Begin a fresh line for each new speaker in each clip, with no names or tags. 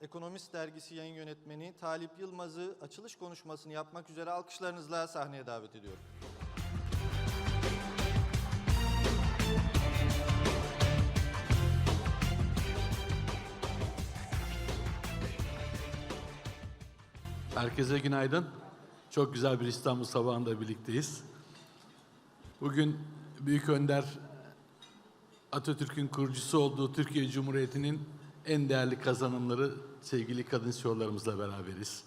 Ekonomist Dergisi yayın yönetmeni Talip Yılmaz'ı açılış konuşmasını yapmak üzere alkışlarınızla sahneye davet ediyorum.
Herkese günaydın. Çok güzel bir İstanbul sabahında birlikteyiz. Bugün Büyük Önder Atatürk'ün kurucusu olduğu Türkiye Cumhuriyeti'nin en değerli kazanımları sevgili kadın CEO'larımızla beraberiz.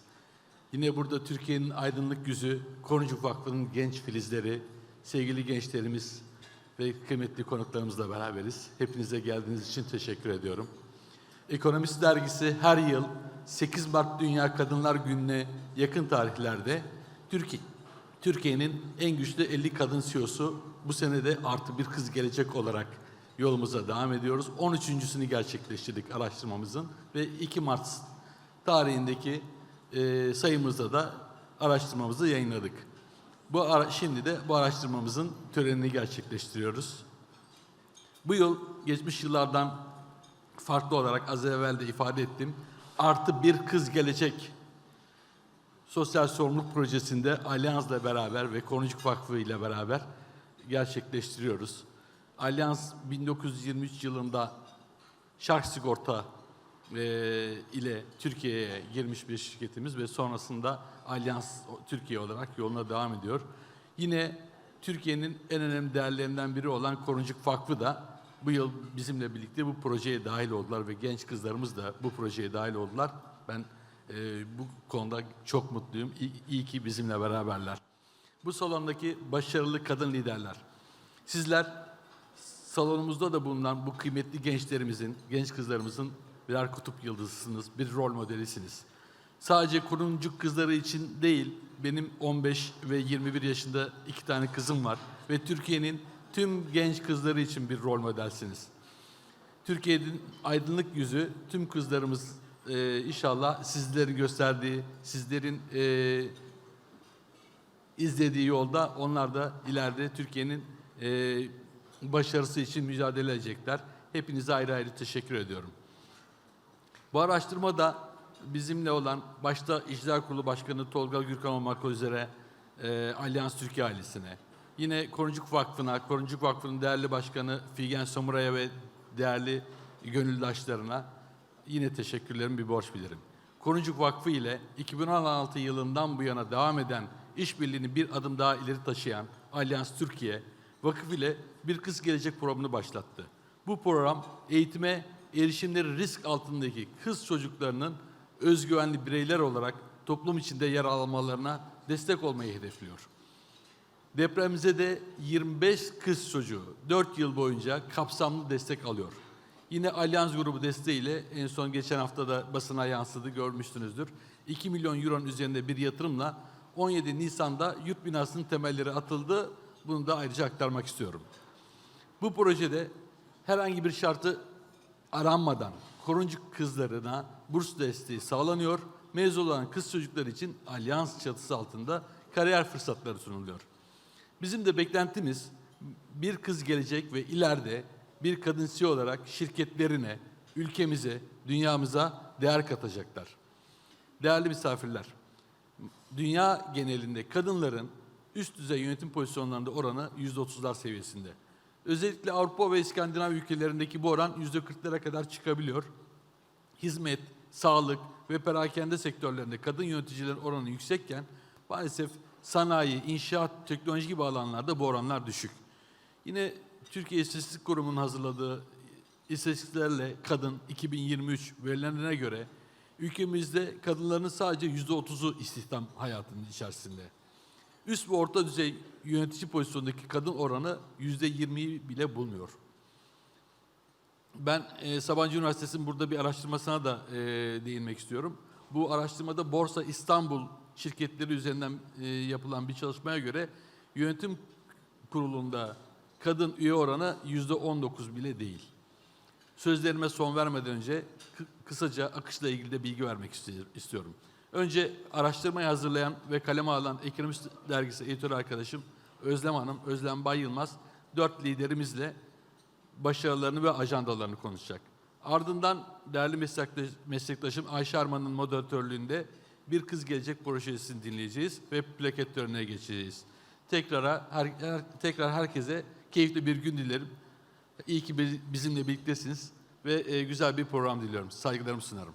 Yine burada Türkiye'nin aydınlık yüzü, Korucuk Vakfı'nın genç filizleri, sevgili gençlerimiz ve kıymetli konuklarımızla beraberiz. Hepinize geldiğiniz için teşekkür ediyorum. Ekonomist dergisi her yıl 8 Mart Dünya Kadınlar Günü'ne yakın tarihlerde Türkiye Türkiye'nin en güçlü 50 kadın CEO'su bu sene de artı bir kız gelecek olarak yolumuza devam ediyoruz. 13.sünü gerçekleştirdik araştırmamızın ve 2 Mart tarihindeki e, sayımızda da araştırmamızı yayınladık. Bu ara, şimdi de bu araştırmamızın törenini gerçekleştiriyoruz. Bu yıl geçmiş yıllardan farklı olarak az evvel de ifade ettim. Artı bir kız gelecek sosyal sorumluluk projesinde Alyans'la beraber ve Konucuk Vakfı ile beraber gerçekleştiriyoruz. Alyans 1923 yılında Şark Sigorta e, ile Türkiye'ye girmiş bir şirketimiz ve sonrasında Alyans Türkiye olarak yoluna devam ediyor. Yine Türkiye'nin en önemli değerlerinden biri olan Koruncuk Vakfı da bu yıl bizimle birlikte bu projeye dahil oldular ve genç kızlarımız da bu projeye dahil oldular. Ben e, bu konuda çok mutluyum. İyi, iyi ki bizimle beraberler. Bu salondaki başarılı kadın liderler. Sizler salonumuzda da bulunan bu kıymetli gençlerimizin, genç kızlarımızın birer kutup yıldızısınız, bir rol modelisiniz. Sadece kuruncuk kızları için değil, benim 15 ve 21 yaşında iki tane kızım var ve Türkiye'nin tüm genç kızları için bir rol modelsiniz. Türkiye'nin aydınlık yüzü tüm kızlarımız e, inşallah sizlerin gösterdiği, sizlerin e, izlediği yolda onlar da ileride Türkiye'nin e, başarısı için mücadele edecekler. Hepinize ayrı ayrı teşekkür ediyorum. Bu araştırmada bizimle olan başta İcra Kurulu Başkanı Tolga Gürkan olmak üzere e, Alyans Türkiye ailesine, yine Koruncuk Vakfı'na, Koruncuk Vakfı'nın değerli başkanı Figen Somura'ya ve değerli gönüldaşlarına yine teşekkürlerimi bir borç bilirim. Koruncuk Vakfı ile 2016 yılından bu yana devam eden işbirliğini bir adım daha ileri taşıyan Alyans Türkiye, vakıf ile bir kız gelecek programını başlattı. Bu program eğitime erişimleri risk altındaki kız çocuklarının özgüvenli bireyler olarak toplum içinde yer almalarına destek olmayı hedefliyor. Depremize de 25 kız çocuğu 4 yıl boyunca kapsamlı destek alıyor. Yine Alyans grubu desteğiyle en son geçen hafta da basına yansıdı görmüşsünüzdür. 2 milyon euronun üzerinde bir yatırımla 17 Nisan'da yurt binasının temelleri atıldı. Bunu da ayrıca aktarmak istiyorum. Bu projede herhangi bir şartı aranmadan koruncuk kızlarına burs desteği sağlanıyor. Mezun olan kız çocuklar için alyans çatısı altında kariyer fırsatları sunuluyor. Bizim de beklentimiz bir kız gelecek ve ileride bir kadın CEO olarak şirketlerine, ülkemize, dünyamıza değer katacaklar. Değerli misafirler, dünya genelinde kadınların üst düzey yönetim pozisyonlarında oranı %30'lar seviyesinde. Özellikle Avrupa ve İskandinav ülkelerindeki bu oran %40'lara kadar çıkabiliyor. Hizmet, sağlık ve perakende sektörlerinde kadın yöneticilerin oranı yüksekken maalesef sanayi, inşaat, teknoloji gibi alanlarda bu oranlar düşük. Yine Türkiye İstatistik Kurumu'nun hazırladığı istatistiklerle kadın 2023 verilerine göre ülkemizde kadınların sadece %30'u istihdam hayatının içerisinde. Üst ve orta düzey yönetici pozisyondaki kadın oranı yüzde 20'yi bile bulmuyor. Ben e, Sabancı Üniversitesi'nin burada bir araştırmasına da e, değinmek istiyorum. Bu araştırmada Borsa İstanbul şirketleri üzerinden e, yapılan bir çalışmaya göre yönetim kurulunda kadın üye oranı yüzde 19 bile değil. Sözlerime son vermeden önce kı- kısaca akışla ilgili de bilgi vermek isti- istiyorum. Önce araştırmayı hazırlayan ve kaleme alan Ekonomist Dergisi editör arkadaşım Özlem Hanım, Özlem Bay Yılmaz, dört liderimizle başarılarını ve ajandalarını konuşacak. Ardından değerli meslektaş, meslektaşım Ayşe Arman'ın moderatörlüğünde Bir Kız Gelecek projesini dinleyeceğiz ve plaket törenine geçeceğiz. Tekrara, her, her- tekrar herkese keyifli bir gün dilerim. İyi ki bi- bizimle birliktesiniz ve e, güzel bir program diliyorum. Saygılarımı sunarım.